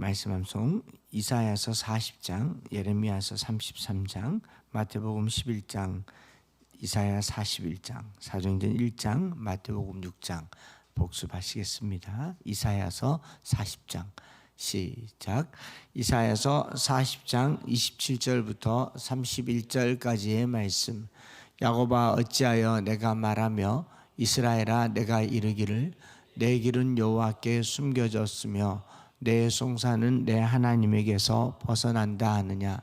말씀 함송 이사야서 40장, 예레미야서 33장, 마태복음 11장, 이사야 41장, 사도행전 1장, 마태복음 6장 복습하시겠습니다. 이사야서 40장 시작. 이사야서 40장 27절부터 31절까지의 말씀. 야곱아 어찌하여 내가 말하며 이스라엘아 내가 이르기를 내 길은 여호와께 숨겨졌으며 내 송사는 내 하나님에게서 벗어난다 하느냐?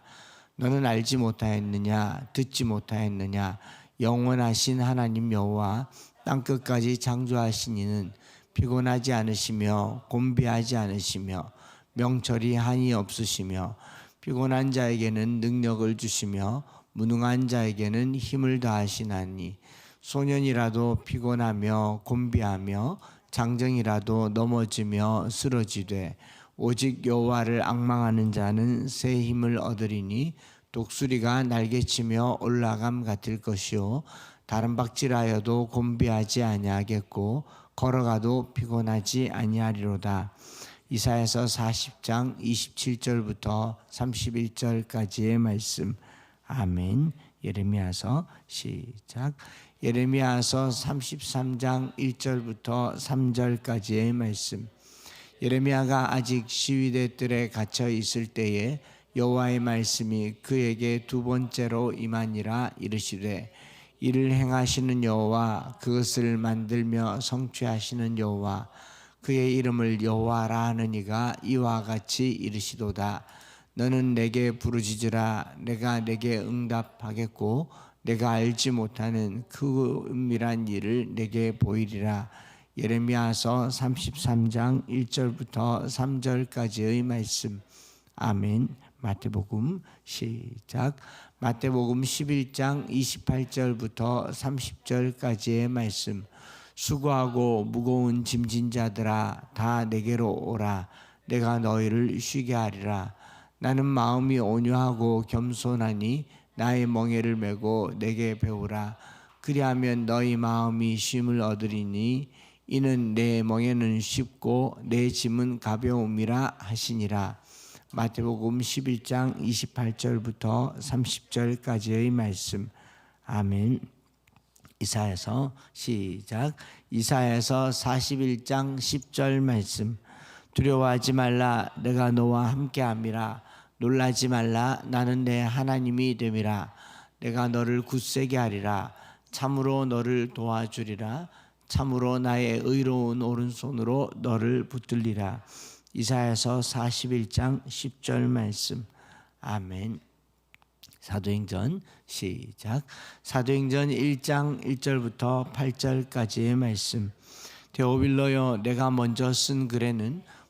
너는 알지 못하였느냐? 듣지 못하였느냐? 영원하신 하나님 여호와 땅 끝까지 창조하신 이는 피곤하지 않으시며 곤비하지 않으시며 명철이 한이 없으시며 피곤한 자에게는 능력을 주시며 무능한 자에게는 힘을 더하시나니 소년이라도 피곤하며 곤비하며 장정이라도 넘어지며 쓰러지되 오직 여호와를 악망하는 자는 새 힘을 얻으리니 독수리가 날개치며 올라감 같을 것이요 다른 박질하여도 곤비하지 아니하겠고 걸어가도 피곤하지 아니하리로다. 이사야서 40장 27절부터 31절까지의 말씀. 아멘. 예레미야서 시작. 예레미야서 33장 1절부터 3절까지의 말씀. 예레미야가 아직 시위대 뜰에 갇혀 있을 때에 여호와의 말씀이 그에게 두 번째로 임하니라 이르시되 이를 행하시는 여호와 그것을 만들며 성취하시는 여호와 그의 이름을 여호와라 하는 이가 이와 같이 이르시도다 너는 내게 부르짖으라 내가 내게 응답하겠고 내가 알지 못하는 그 은밀한 일을 내게 보이리라. 예레미야서 33장 1절부터 3절까지의 말씀. 아멘. 마태복음 시작. 마태복음 11장 28절부터 30절까지의 말씀. 수고하고 무거운 짐진 자들아 다 내게로 오라. 내가 너희를 쉬게 하리라. 나는 마음이 온유하고 겸손하니 나의 멍에를 메고 내게 배우라 그리하면 너희 마음이 쉼을 얻으리니 이는 내 멍에는 쉽고 내 짐은 가벼움이라 하시니라 마태복음 11장 28절부터 30절까지의 말씀. 아멘. 이사야서 시작. 이사야서 41장 10절 말씀. 두려워하지 말라 내가 너와 함께함이라 놀라지 말라 나는 내 하나님이 됨이라 내가 너를 굳세게 하리라 참으로 너를 도와주리라 참으로 나의 의로운 오른손으로 너를 붙들리라 이사야서 41장 10절 말씀. 아멘. 사도행전 시작. 사도행전 1장 1절부터 8절까지의 말씀. 데오빌로여 내가 먼저 쓴 글에는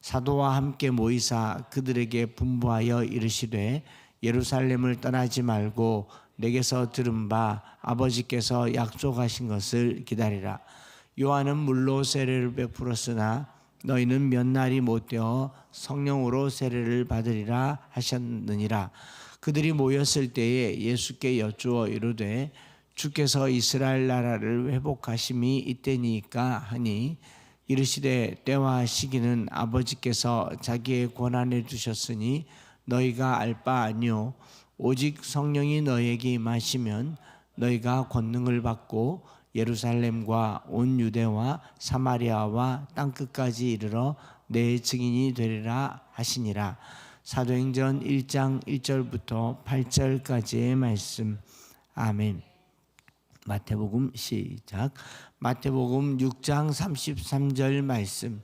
사도와 함께 모이사 그들에게 분부하여 이르시되 예루살렘을 떠나지 말고 내게서 들은 바 아버지께서 약속하신 것을 기다리라 요한은 물로 세례를 베풀었으나 너희는 몇 날이 못되어 성령으로 세례를 받으리라 하셨느니라. 그들이 모였을 때에 예수께 여쭈어 이르되 주께서 이스라엘 나라를 회복하심이 이때니까 하니 이르시되 때와 시기는 아버지께서 자기의 권한에 두셨으니 너희가 알 바 아니요 오직 성령이 너희에게 임하시면 너희가 권능을 받고 예루살렘과 온 유대와 사마리아와 땅 끝까지 이르러 내 증인이 되리라 하시니라. 사도행전 1장 1절부터 8절까지의 말씀. 아멘. 마태복음 시작. 마태복음 6장 33절 말씀.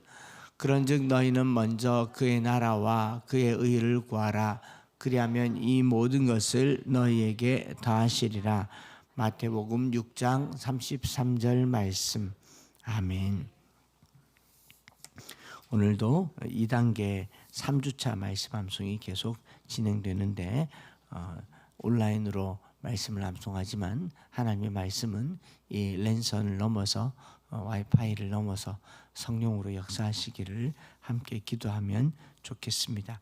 그런즉 너희는 먼저 그의 나라와 그의 의를 구하라. 그리하면 이 모든 것을 너희에게 더하시리라. 마태복음 6장 33절 말씀. 아멘. 오늘도 2단계 3주차 말씀 함송이 계속 진행되는데 어, 온라인으로 말씀을 암송하지만 하나님의 말씀은 이 랜선을 넘어서 어, 와이파이를 넘어서 성령으로 역사하시기를 함께 기도하면 좋겠습니다.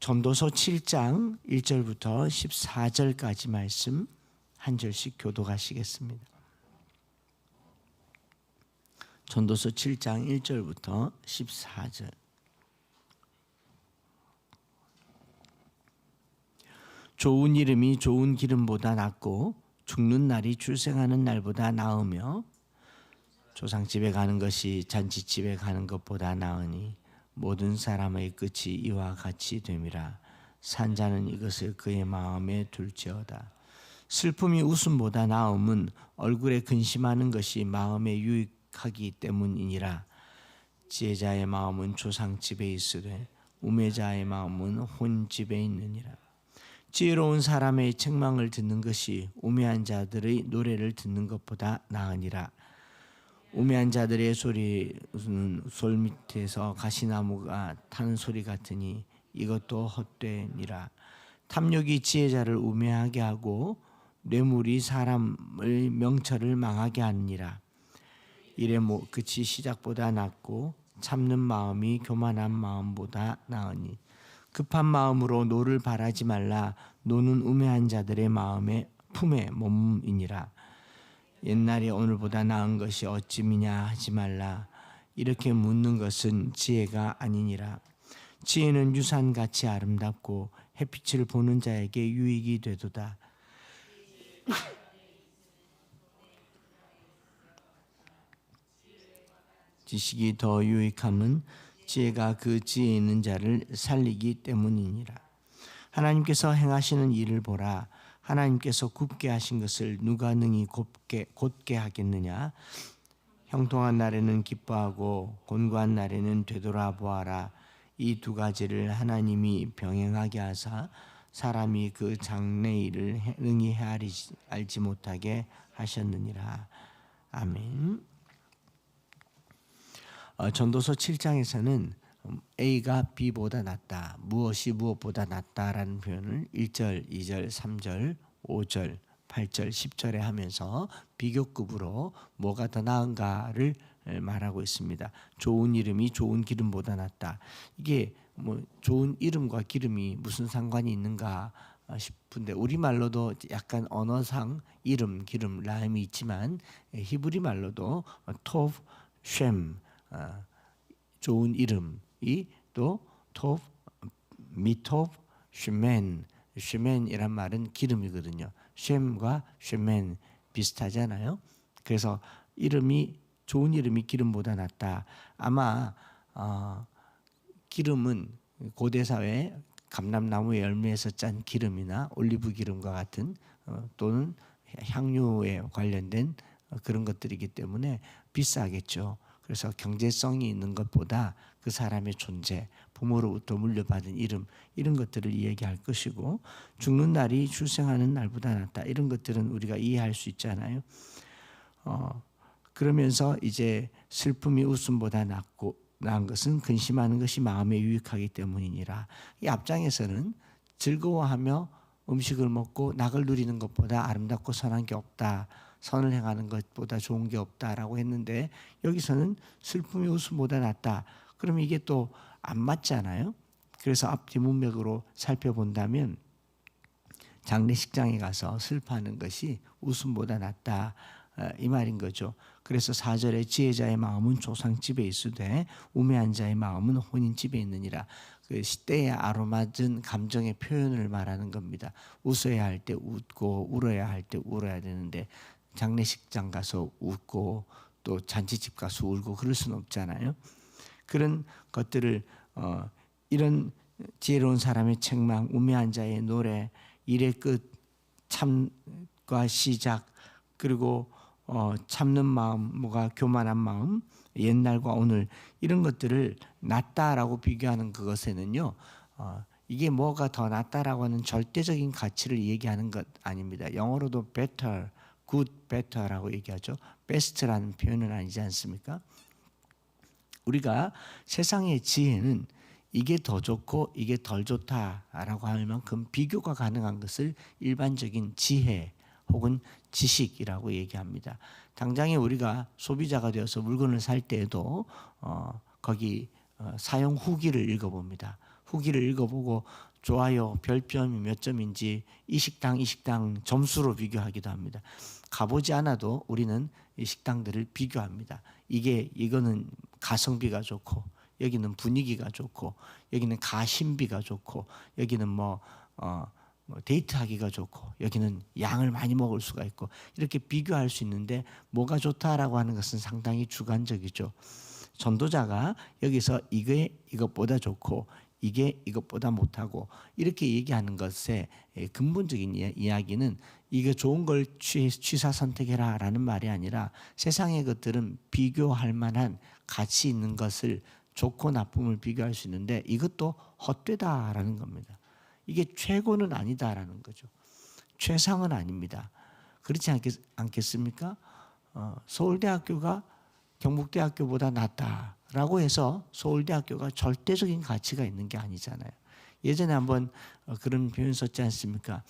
전도서 7장 1절부터 14절까지 말씀 한 절씩 교독하시겠습니다. 전도서 7장 1절부터 14절. 좋은 이름이 좋은 기름보다 낫고 죽는 날이 출생하는 날보다 나으며 조상집에 가는 것이 잔치집에 가는 것보다 나으니 모든 사람의 끝이 이와 같이 됨이라. 산자는 이것을 그의 마음에 둘지어다. 슬픔이 웃음보다 나음은 얼굴에 근심하는 것이 마음에 유익하기 때문이니라. 지혜자의 마음은 조상집에 있으되 우매자의 마음은 혼집에 있느니라 지혜로운 사람의 책망을 듣는 것이 우매한 자들의 노래를 듣는 것보다 나으니라. 우매한 자들의 소리는 솔 밑에서 가시나무가 타는 소리 같으니 이것도 헛되니라. 탐욕이 지혜자를 우매하게 하고 뇌물이 사람의 명철을 망하게 하느니라. 이래 뭐 끝이 시작보다 낫고 참는 마음이 교만한 마음보다 나으니 급한 마음으로 노를 바라지 말라. 노는 우매한 자들의 마음에 품에 몸이니라. 옛날이 오늘보다 나은 것이 어찌미냐 하지 말라. 이렇게 묻는 것은 지혜가 아니니라. 지혜는 유산같이 아름답고 햇빛을 보는 자에게 유익이 되도다. 지식이 더 유익함은 지혜가 그 지혜 있는 자를 살리기 때문이니라. 하나님께서 행하시는 일을 보라. 하나님께서 굽게 하신 것을 누가 능히 곱게 곧게 하겠느냐? 형통한 날에는 기뻐하고 곤고한 날에는 되돌아보아라. 이 두 가지를 하나님이 병행하게 하사 사람이 그 장래 일을 능히 헤아리 알지 못하게 하셨느니라. 아멘. 어, 전도서 7장에서는 A가 B보다 낫다. 무엇이 무엇보다 낫다라는 표현을 1절, 2절, 3절, 5절, 8절, 10절에 하면서 비교급으로 뭐가 더 나은가를 말하고 있습니다. 좋은 이름이 좋은 기름보다 낫다. 이게 뭐 좋은 이름과 기름이 무슨 상관이 있는가 싶은데 우리 말로도 약간 언어상 이름, 기름, 라임이 있지만 히브리 말로도 톱, 쉔 어, 좋은 이름이 또 톱, 미톱, 쉐멘, 쉐멘이란 말은 기름이거든요. 쉔과 쉐멘 비슷하잖아요. 그래서 이름이 좋은 이름이 기름보다 낫다. 아마 어, 기름은 고대 사회 감람나무 열매에서 짠 기름이나 올리브 기름과 같은 어, 또는 향료에 관련된 어, 그런 것들이기 때문에 비싸겠죠. 그래서 경제성이 있는 것보다 그 사람의 존재, 부모로부터 물려받은 이름 이런 것들을 이야기할 것이고 죽는 날이 출생하는 날보다 낫다 이런 것들은 우리가 이해할 수 있잖아요. 어, 그러면서 이제 슬픔이 웃음보다 낫고 나은 것은 근심하는 것이 마음에 유익하기 때문이니라. 이 앞장에서는 즐거워하며 음식을 먹고 낙을 누리는 것보다 아름답고 선한 게 없다. 선을 행하는 것보다 좋은 게 없다라고 했는데 여기서는 슬픔이 웃음보다 낫다. 그럼 이게 또 안 맞잖아요. 그래서 앞뒤 문맥으로 살펴본다면 장례식장에 가서 슬퍼하는 것이 웃음보다 낫다. 어, 이 말인 거죠. 그래서 사절에 지혜자의 마음은 조상집에 있으되 우매한 자의 마음은 혼인집에 있느니라. 그 시대에 아로맞은 감정의 표현을 말하는 겁니다. 웃어야 할 때 웃고 울어야 할 때 울어야 되는데 장례식장 가서 웃고 또 잔치집 가서 울고 그럴 수는 없잖아요. 그런 것들을 어, 이런 지혜로운 사람의 책망, 우매한 자의 노래, 일의 끝, 참과 시작, 그리고 어, 참는 마음, 뭐가 교만한 마음, 옛날과 오늘 이런 것들을 낫다라고 비교하는 그것에는요. 어, 이게 뭐가 더 낫다라고 하는 절대적인 가치를 얘기하는 것 아닙니다. 영어로도 better, good, better라고 얘기하죠. best라는 표현은 아니지 않습니까? 우리가 세상의 지혜는 이게 더 좋고 이게 덜 좋다라고 할 만큼 비교가 가능한 것을 일반적인 지혜 혹은 지식이라고 얘기합니다. 당장에 우리가 소비자가 되어서 물건을 살 때에도 어, 거기 어, 사용 후기를 읽어봅니다. 후기를 읽어보고 좋아요 별점이 몇 점인지 이 식당 이 식당 점수로 비교하기도 합니다. 가보지 않아도 우리는 이 식당들을 비교합니다. 이게 이거는 가성비가 좋고 여기는 분위기가 좋고 여기는 가심비가 좋고 여기는 뭐, 어, 뭐 데이트하기가 좋고 여기는 양을 많이 먹을 수가 있고 이렇게 비교할 수 있는데 뭐가 좋다라고 하는 것은 상당히 주관적이죠. 전도자가 여기서 이게 이것보다 좋고 이게 이것보다 못하고 이렇게 얘기하는 것의 근본적인 이야- 이야기는 이게 좋은 걸 취, 취사 선택해라 라는 말이 아니라 세상의 것들은 비교할 만한 가치 있는 것을 좋고 나쁨을 비교할 수 있는데 이것도 헛되다라는 겁니다. 이게 최고는 아니다라는 거죠. 최상은 아닙니다. 그렇지 않겠, 않겠습니까? 어, 서울대학교가 경북대학교보다 낫다라고 해서 서울대학교가 절대적인 가치가 있는 게 아니잖아요. 예전에 한번 어, 그런 표현 썼지 않습니까?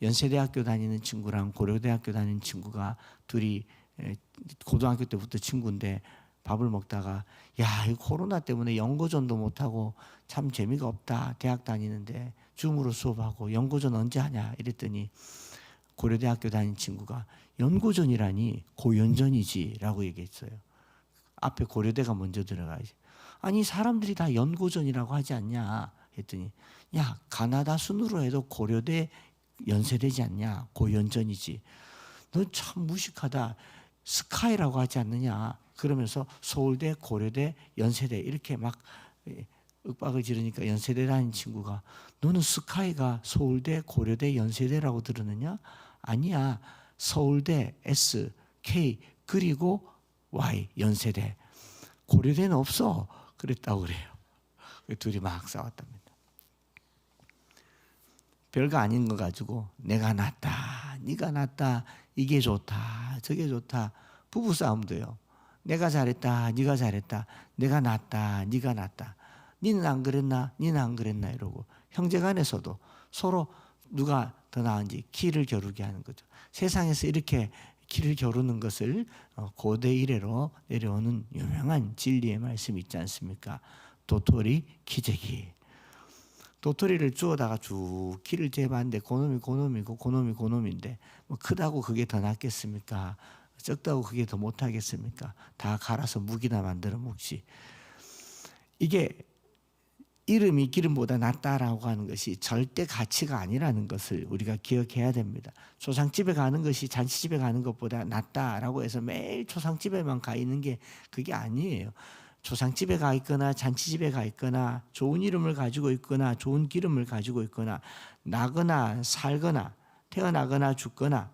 연세대학교 다니는 친구랑 고려대학교 다니는 친구가 둘이 에, 고등학교 때부터 친구인데 밥을 먹다가 야, 이 코로나 때문에 연고전도 못 하고 참 재미가 없다. 대학 다니는데 줌으로 수업하고 연고전 언제 하냐 이랬더니 고려대학교 다니는 친구가 연고전이라니 고연전이지라고 얘기했어요. 앞에 고려대가 먼저 들어가야지. 아니 사람들이 다 연고전이라고 하지 않냐 했더니 야 가나다 순으로 해도 고려대 연세되지 않냐 고연전이지. 너참 무식하다. 스카이라고 하지 않느냐. 그러면서 서울대, 고려대, 연세대 이렇게 막 예, 윽박을 지르니까 연세대 다니는 친구가 너는 스카이가 서울대, 고려대, 연세대라고 들었느냐? 아니야. 서울대, S, K 그리고 Y 연세대. 고려대는 없어. 그랬다고 그래요. 둘이 막 싸웠답니다. 별거 아닌 거 가지고 내가 낫다, 네가 낫다, 이게 좋다, 저게 좋다. 부부 싸움도요. 내가 잘했다, 네가 잘했다, 내가 낫다, 네가 낫다. 니는 안 그랬나, 니는 안 그랬나 이러고 형제간에서도 서로 누가 더 나은지 키를 겨루게 하는 거죠. 세상에서 이렇게 키를 겨루는 것을 어, 고대 이래로 내려오는 유명한 진리의 말씀이 있지 않습니까? 도토리 키재기. 도토리를 주워다가 쭉 키를 재봤는데 고놈이 고놈이고 고놈이 고놈인데 뭐 크다고 그게 더 낫겠습니까? 적다고 그게 더 못하겠습니까? 다 갈아서 무기나 만들어 먹지. 이게 이름이 기름보다 낫다라고 하는 것이 절대 가치가 아니라는 것을 우리가 기억해야 됩니다. 초상집에 가는 것이 잔치집에 가는 것보다 낫다라고 해서 매일 초상집에만 가 있는 게 그게 아니에요. 초상집에 가 있거나 잔치집에 가 있거나 좋은 이름을 가지고 있거나 좋은 기름을 가지고 있거나 나거나 살거나 태어나거나 죽거나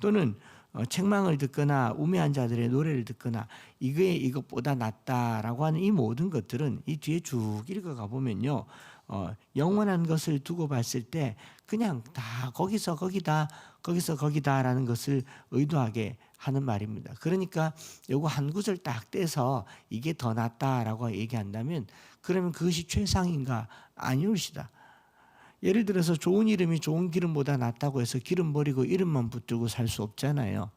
또는 어, 책망을 듣거나 우매한 자들의 노래를 듣거나 이게 이것보다 낫다라고 하는 이 모든 것들은 이 뒤에 쭉 읽어가 보면요 어, 영원한 것을 두고 봤을 때 그냥 다 거기서 거기다 거기서 거기다라는 것을 의도하게 하는 말입니다. 그러니까 요거 한 구절 딱 떼서 이게 더 낫다라고 얘기한다면 그러면 그것이 최상인가 아니올시다. 예를 들어서 좋은 이름이 좋은 기름보다 낫다고 해서 기름 버리고 이름만 붙들고 살 수 없잖아요.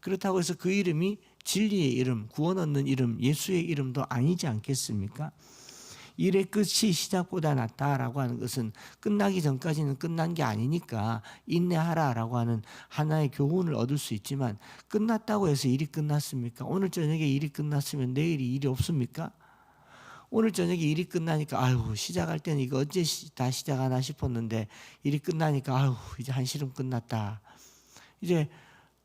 그렇다고 해서 그 이름이 진리의 이름, 구원 얻는 이름, 예수의 이름도 아니지 않겠습니까? 일의 끝이 시작보다 낫다라고 하는 것은 끝나기 전까지는 끝난 게 아니니까 인내하라라고 하는 하나의 교훈을 얻을 수 있지만 끝났다고 해서 일이 끝났습니까? 오늘 저녁에 일이 끝났으면 내일이 일이 없습니까? 오늘 저녁에 일이 끝나니까 아유 시작할 때는 이거 언제 시- 다 시작하나 싶었는데 일이 끝나니까 아유 이제 한시름 끝났다. 이제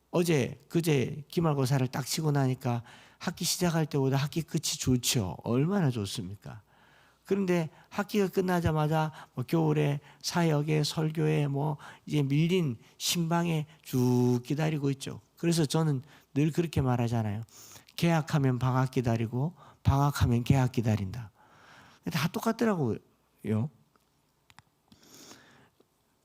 어제 그제 기말고사를 딱 치고 나니까 학기 시작할 때보다 학기 끝이 좋죠. 얼마나 좋습니까? 그런데 학기가 끝나자마자 뭐 겨울에 사역에 설교에 뭐 이제 밀린 신방에 쭉 기다리고 있죠. 그래서 저는 늘 그렇게 말하잖아요. 계약하면 방학 기다리고 방학하면 계약 기다린다. 다 똑같더라고요.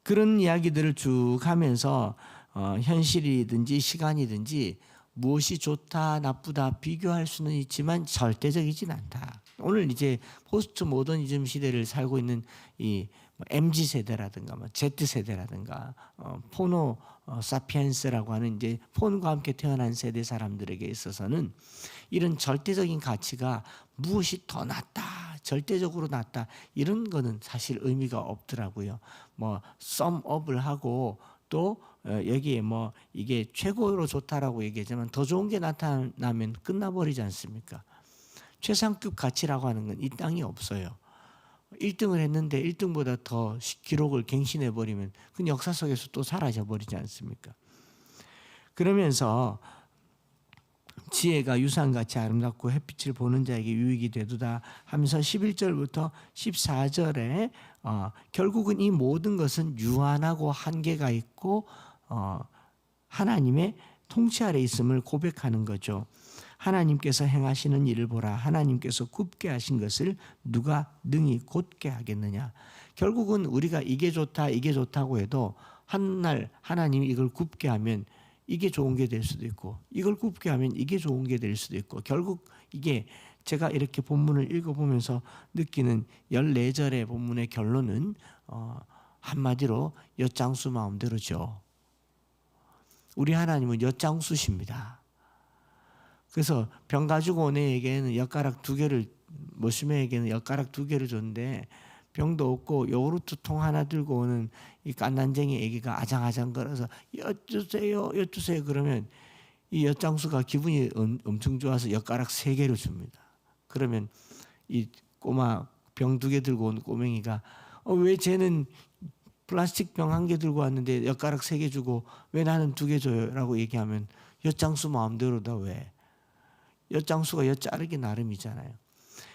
그런 이야기들을 쭉 하면서 어, 현실이든지 시간이든지 무엇이 좋다 나쁘다 비교할 수는 있지만 절대적이진 않다. 오늘 이제 포스트 모더니즘 시대를 살고 있는 이 MZ 세대라든가 뭐 Z 세대라든가 어, 포노 어, 사피엔스라고 하는 이제 폰과 함께 태어난 세대 사람들에게 있어서는 이런 절대적인 가치가 무엇이 더 낫다, 절대적으로 낫다 이런 거는 사실 의미가 없더라고요. 뭐 썸업을 하고 또 어, 여기에 뭐 이게 최고로 좋다라고 얘기하지만 더 좋은 게 나타나면 끝나버리지 않습니까? 최상급 가치라고 하는 건 이 땅에 없어요. 1등을 했는데 1등보다 더 시- 기록을 갱신해 버리면 그 역사 속에서 또 사라져 버리지 않습니까? 그러면서 지혜가 유산같이 아름답고 햇빛을 보는 자에게 유익이 되도다 하면서 11절부터 14절에 어, 결국은 이 모든 것은 유한하고 한계가 있고 어, 하나님의 통치 아래 있음을 고백하는 거죠. 하나님께서 행하시는 일을 보라. 하나님께서 굽게 하신 것을 누가 능히 곧게 하겠느냐. 결국은 우리가 이게 좋다, 이게 좋다고 해도 한날 하나님이 이걸 굽게 하면 이게 좋은 게 될 수도 있고 이걸 굽게 하면 이게 좋은 게 될 수도 있고 결국 이게 제가 이렇게 본문을 읽어보면서 느끼는 14절의 본문의 결론은 어, 한마디로 엿장수 마음대로죠. 우리 하나님은 엿장수십니다. 그래서 병 가지고 온 애에게는 엿가락 두 개를 모시메에게는 엿가락 두 개를 줬는데 병도 없고 요구르트 통 하나 들고 오는 이 깐난쟁이 애기가 아장아장 걸어서 엿주세요 엿주세요 그러면 이 엿장수가 기분이 엄- 엄청 좋아서 엿가락 세 개를 줍니다. 그러면 이 꼬마 병 두 개 들고 온 꼬맹이가 어, 왜 쟤는 플라스틱 병 한 개 들고 왔는데 엿가락 세 개 주고 왜 나는 두 개 줘요라고 얘기하면 엿장수 마음대로다 왜 엿장수가 엿 자르기 나름이잖아요.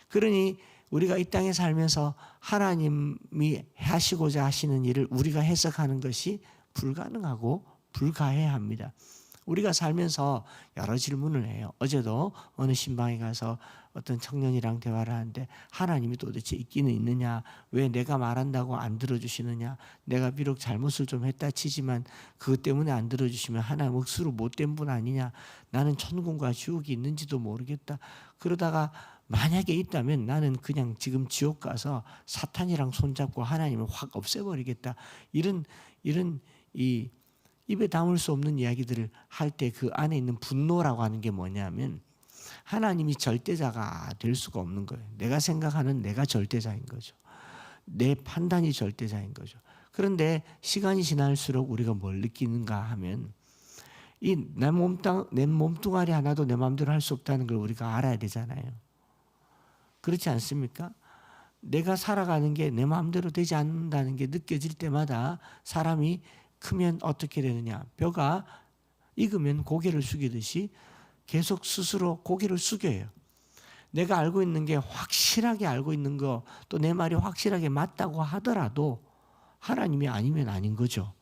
그러니 우리가 이 땅에 살면서 하나님이 하시고자 하시는 일을 우리가 해석하는 것이 불가능하고 불가해야 합니다. 우리가 살면서 여러 질문을 해요. 어제도 어느 신방에 가서 어떤 청년이랑 대화를 하는데 하나님이 도대체 있기는 있느냐? 왜 내가 말한다고 안 들어주시느냐? 내가 비록 잘못을 좀 했다 치지만 그것 때문에 안 들어주시면 하나님 억수로 못된 분 아니냐? 나는 천국과 지옥이 있는지도 모르겠다. 그러다가 만약에 있다면 나는 그냥 지금 지옥 가서 사탄이랑 손잡고 하나님을 확 없애버리겠다. 이런 이런 이 입에 담을 수 없는 이야기들을 할 때 그 안에 있는 분노라고 하는 게 뭐냐면 하나님이 절대자가 될 수가 없는 거예요. 내가 생각하는 내가 절대자인 거죠. 내 판단이 절대자인 거죠. 그런데 시간이 지날수록 우리가 뭘 느끼는가 하면 이 내 몸뚱 내 몸뚱아리 하나도 내 마음대로 할 수 없다는 걸 우리가 알아야 되잖아요. 그렇지 않습니까? 내가 살아가는 게 내 마음대로 되지 않는다는 게 느껴질 때마다 사람이 크면 어떻게 되느냐? 벼가 익으면 고개를 숙이듯이 계속 스스로 고개를 숙여요. 내가 알고 있는 게 확실하게 알고 있는 거 또 내 말이 확실하게 맞다고 하더라도 하나님이 아니면 아닌 거죠.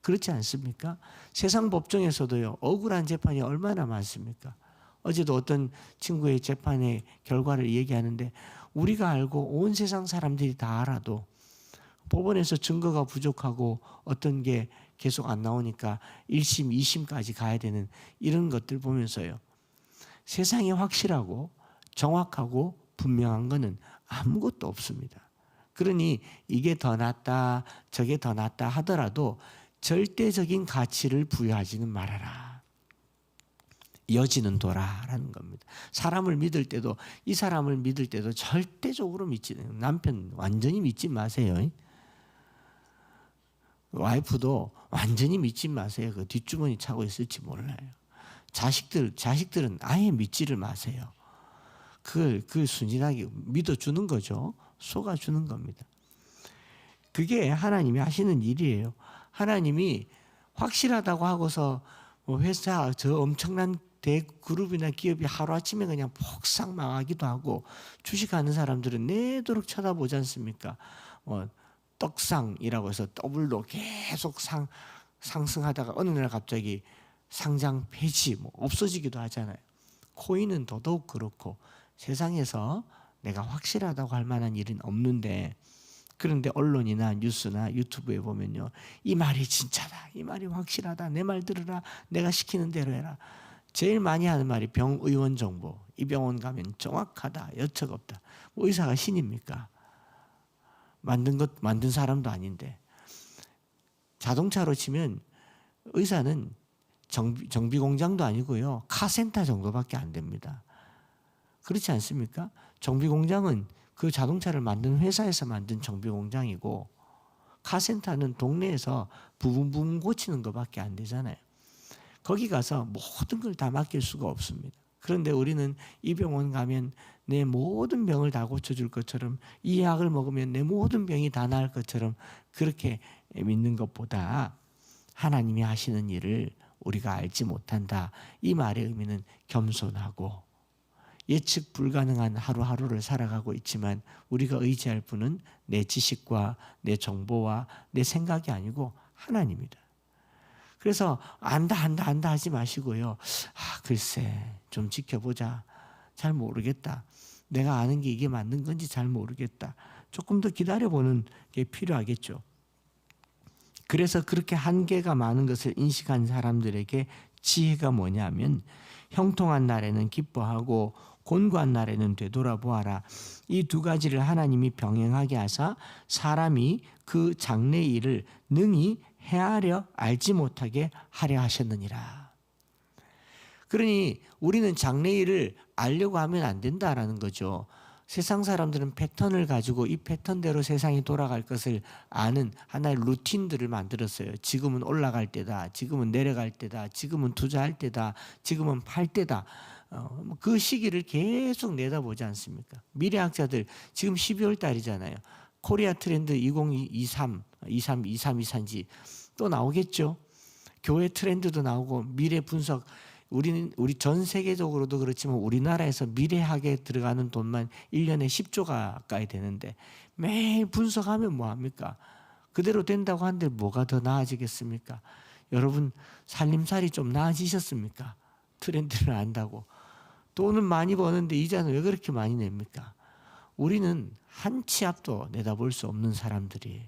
그렇지 않습니까? 세상 법정에서도요 억울한 재판이 얼마나 많습니까? 어제도 어떤 친구의 재판의 결과를 얘기하는데 우리가 알고 온 세상 사람들이 다 알아도 법원에서 증거가 부족하고 어떤 게 계속 안 나오니까 1심, 2심까지 가야 되는 이런 것들 보면서요. 세상이 확실하고 정확하고 분명한 거는 아무것도 없습니다. 그러니 이게 더 낫다, 저게 더 낫다 하더라도 절대적인 가치를 부여하지는 말아라. 여지는 둬라라는 겁니다. 사람을 믿을 때도 이 사람을 믿을 때도 절대적으로 믿지 남편 완전히 믿지 마세요. 와이프도 완전히 믿지 마세요. 그 뒷주머니 차고 있을지 몰라요. 자식들 자식들은 아예 믿지를 마세요. 그걸 그 순진하게 믿어주는 거죠. 속아주는 겁니다. 그게 하나님이 하시는 일이에요. 하나님이 확실하다고 하고서 뭐 회사 저 엄청난 대 그룹이나 기업이 하루아침에 그냥 폭삭 망하기도 하고 주식하는 사람들은 내도록 쳐다보지 않습니까? 뭐 떡상이라고 해서 더블로 계속 상, 상승하다가 어느 날 갑자기 상장 폐지 뭐 없어지기도 하잖아요. 코인은 더더욱 그렇고 세상에서 내가 확실하다고 할 만한 일은 없는데 그런데 언론이나 뉴스나 유튜브에 보면요 이 말이 진짜다. 이 말이 확실하다. 내 말 들으라. 내가 시키는 대로 해라 제일 많이 하는 말이 병의원 정보. 이 병원 가면 정확하다, 여척 없다. 뭐 의사가 신입니까? 만든 것 만든 사람도 아닌데 자동차로 치면 의사는 정비, 정비 공장도 아니고요 카센터 정도밖에 안 됩니다. 그렇지 않습니까? 정비 공장은 그 자동차를 만든 회사에서 만든 정비 공장이고 카센터는 동네에서 부분 부분 고치는 것밖에 안 되잖아요. 거기 가서 모든 걸 다 맡길 수가 없습니다. 그런데 우리는 이 병원 가면 내 모든 병을 다 고쳐줄 것처럼 이 약을 먹으면 내 모든 병이 다 나을 것처럼 그렇게 믿는 것보다 하나님이 하시는 일을 우리가 알지 못한다. 이 말의 의미는 겸손하고 예측 불가능한 하루하루를 살아가고 있지만 우리가 의지할 분은 내 지식과 내 정보와 내 생각이 아니고 하나님이다. 그래서 안다 안다 안다 하지 마시고요. 아 글쎄 좀 지켜보자. 잘 모르겠다. 내가 아는 게 이게 맞는 건지 잘 모르겠다. 조금 더 기다려보는 게 필요하겠죠. 그래서 그렇게 한계가 많은 것을 인식한 사람들에게 지혜가 뭐냐면 형통한 날에는 기뻐하고 곤고한 날에는 되돌아보아라. 이 두 가지를 하나님이 병행하게 하사 사람이 그 장래 일을 능히 헤아려 알지 못하게 하려 하셨느니라. 그러니 우리는 장래 일을 알려고 하면 안 된다라는 거죠. 세상 사람들은 패턴을 가지고 이 패턴대로 세상이 돌아갈 것을 아는 하나의 루틴들을 만들었어요. 지금은 올라갈 때다. 지금은 내려갈 때다. 지금은 투자할 때다. 지금은 팔 때다. 어, 그 시기를 계속 내다보지 않습니까? 미래학자들 지금 12월 달이잖아요. 코리아 트렌드 2023, 23, 23, 24인지 또 나오겠죠. 교회 트렌드도 나오고 미래 분석 우리는 우리 전 세계적으로도 그렇지만 우리나라에서 미래학에 들어가는 돈만 1년에 10조 가까이 되는데 매일 분석하면 뭐 합니까? 그대로 된다고 하는데 뭐가 더 나아지겠습니까? 여러분 살림살이 좀 나아지셨습니까? 트렌드를 안다고 돈은 많이 버는데 이자는 왜 그렇게 많이 냅니까? 우리는 한 치 앞도 내다볼 수 없는 사람들이에요.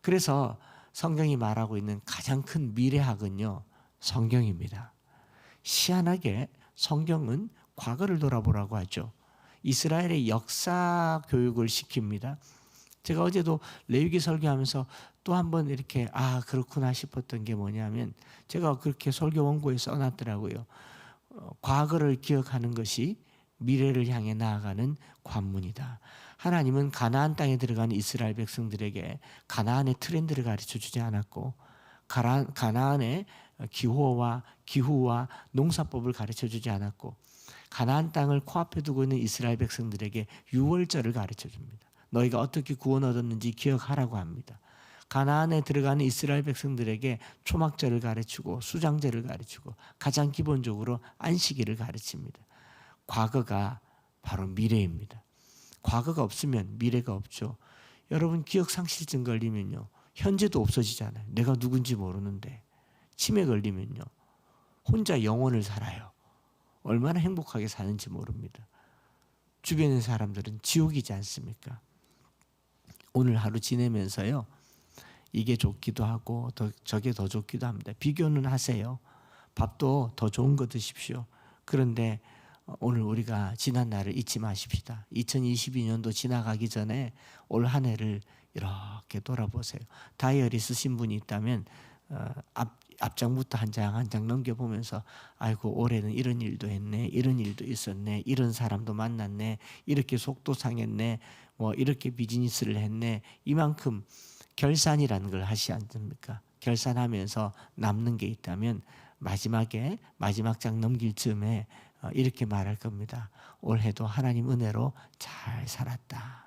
그래서 성경이 말하고 있는 가장 큰 미래학은요, 성경입니다. 희한하게 성경은 과거를 돌아보라고 하죠. 이스라엘의 역사 교육을 시킵니다. 제가 어제도 레위기 설교하면서 또 한 번 이렇게 아 그렇구나 싶었던 게 뭐냐면 제가 그렇게 설교 원고에 써놨더라고요. 어, 과거를 기억하는 것이 미래를 향해 나아가는 관문이다. 하나님은 가나안 땅에 들어간 이스라엘 백성들에게 가나안의 트렌드를 가르쳐 주지 않았고 가나안의 기후와 기후와 농사법을 가르쳐 주지 않았고 가나안 땅을 코앞에 두고 있는 이스라엘 백성들에게 유월절을 가르쳐 줍니다. 너희가 어떻게 구원 얻었는지 기억하라고 합니다. 가나안에 들어가는 이스라엘 백성들에게 초막절을 가르치고 수장절을 가르치고 가장 기본적으로 안식일을 가르칩니다. 과거가 바로 미래입니다. 과거가 없으면 미래가 없죠. 여러분 기억 상실증 걸리면요. 현재도 없어지잖아요. 내가 누군지 모르는데 치매 걸리면요. 혼자 영혼을 살아요. 얼마나 행복하게 사는지 모릅니다. 주변의 사람들은 지옥이지 않습니까? 오늘 하루 지내면서요. 이게 좋기도 하고 더 저게 더 좋기도 합니다. 비교는 하세요. 밥도 더 좋은 거 드십시오. 그런데 오늘 우리가 지난 날을 잊지 마십시다. 2022년도 지나가기 전에 올 한 해를 이렇게 돌아보세요. 다이어리 쓰신 분이 있다면 어, 앞 앞장부터 한 장 한 장 넘겨보면서 아이고 올해는 이런 일도 했네 이런 일도 있었네 이런 사람도 만났네 이렇게 속도 상했네 뭐 이렇게 비즈니스를 했네 이만큼 결산이라는 걸 하시 않습니까? 결산하면서 남는 게 있다면 마지막에 마지막 장 넘길 즈음에 어, 이렇게 말할 겁니다. 올해도 하나님 은혜로 잘 살았다.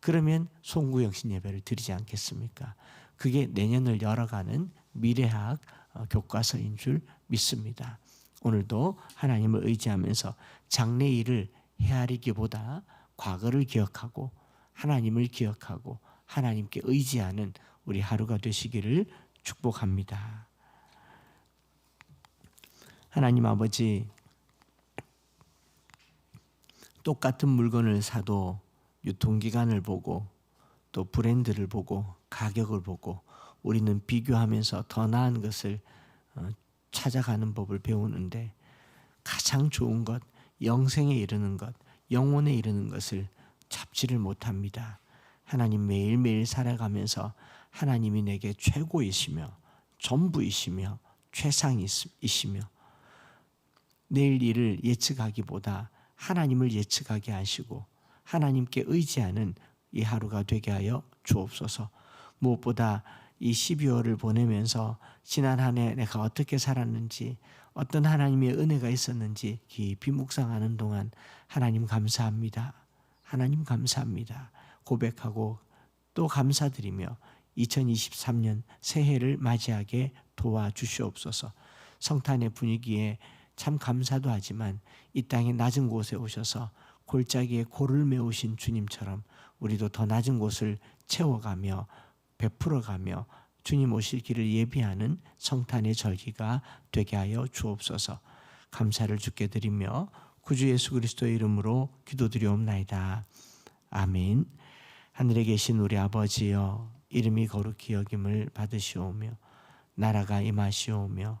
그러면 송구영신 예배를 드리지 않겠습니까? 그게 내년을 열어가는 미래학 어, 교과서인 줄 믿습니다. 오늘도 하나님을 의지하면서 장래 일을 헤아리기보다 과거를 기억하고 하나님을 기억하고 하나님께 의지하는 우리 하루가 되시기를 축복합니다. 하나님 아버지 똑같은 물건을 사도 유통기간을 보고 또 브랜드를 보고 가격을 보고 우리는 비교하면서 더 나은 것을 어, 찾아가는 법을 배우는데 가장 좋은 것, 영생에 이르는 것, 영혼에 이르는 것을 잡지를 못합니다. 하나님 매일매일 살아가면서 하나님이 내게 최고이시며 전부이시며 최상이시며 내일 일을 예측하기보다 하나님을 예측하게 하시고 하나님께 의지하는 이 하루가 되게 하여 주옵소서. 무엇보다 이 12월을 보내면서 지난 한 해 내가 어떻게 살았는지 어떤 하나님의 은혜가 있었는지 깊이 묵상하는 동안 하나님 감사합니다. 하나님 감사합니다. 고백하고 또 감사드리며 2023년 새해를 맞이하게 도와주시옵소서. 성탄의 분위기에 참 감사도 하지만 이 땅의 낮은 곳에 오셔서 골짜기에 골을 메우신 주님처럼 우리도 더 낮은 곳을 채워가며 베풀어가며 주님 오실 길을 예비하는 성탄의 절기가 되게 하여 주옵소서. 감사를 주께 드리며 구주 예수 그리스도의 이름으로 기도드리옵나이다. 아멘. 하늘에 계신 우리 아버지여 이름이 거룩히 여김을 받으시오며 나라가 임하시오며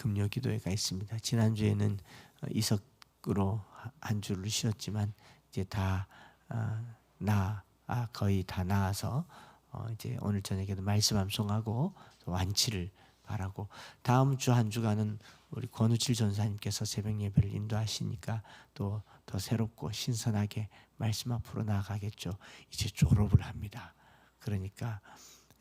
금요 기도회가 있습니다. 지난주에는 어, 이석으로 한 주를 쉬었지만 이제 다 나, 아, 거의 다 나아서 어, 이제 오늘 저녁에도 말씀 암송하고 또 완치를 바라고 다음 주 한 주간은 우리 권우칠 전사님께서 새벽 예배를 인도하시니까 또 더 새롭고 신선하게 말씀 앞으로 나아가겠죠. 이제 졸업을 합니다. 그러니까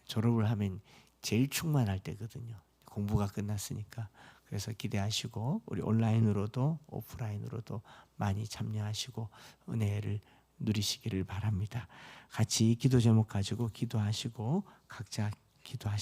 졸업을 하면 제일 충만할 때거든요. 공부가 끝났으니까 그래서 기대하시고 우리 온라인으로도 오프라인으로도 많이 참여하시고 은혜를 누리시기를 바랍니다. 같이 기도 제목 가지고 기도하시고 각자 기도하시.